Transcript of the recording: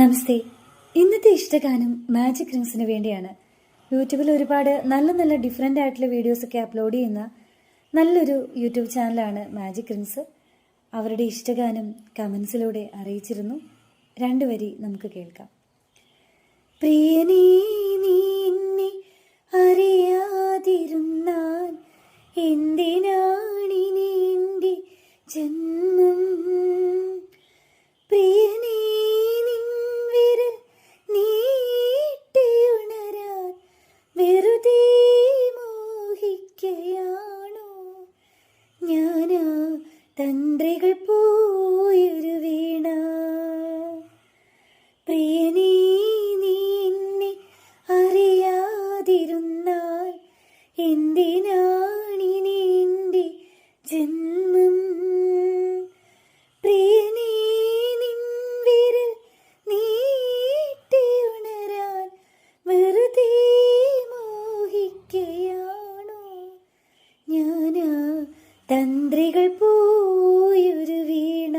നമസ്തേ. ഇന്നത്തെ ഇഷ്ടഗാനം മാജിക് റിങ്സിന് വേണ്ടിയാണ്. യൂട്യൂബിൽ ഒരുപാട് നല്ല നല്ല ഡിഫറെന്റ് ആയിട്ടുള്ള വീഡിയോസൊക്കെ അപ്ലോഡ് ചെയ്യുന്ന നല്ലൊരു യൂട്യൂബ് ചാനലാണ് മാജിക് റിങ്സ് അവരുടെ ഇഷ്ടഗാനം കമൻസിലൂടെ അറിയിച്ചിരുന്നു. രണ്ട് വരി നമുക്ക് കേൾക്കാം. പ്രിയനീ നീ അറിയാതിരുന്നാൽ എന്തിനാണിനി എന്റെ ജന്മം മോഹിക്കയാണോ ഞാനാ തന്ത്രികൾ പോയൊരു വീണ. പ്രിയനീ നീ എന്നെ അറിയാതിരുന്നാൽ എന്തിനാണിനി എന്റെ ജന്മം? തന്ത്രികൾ പോയൊരു വീണ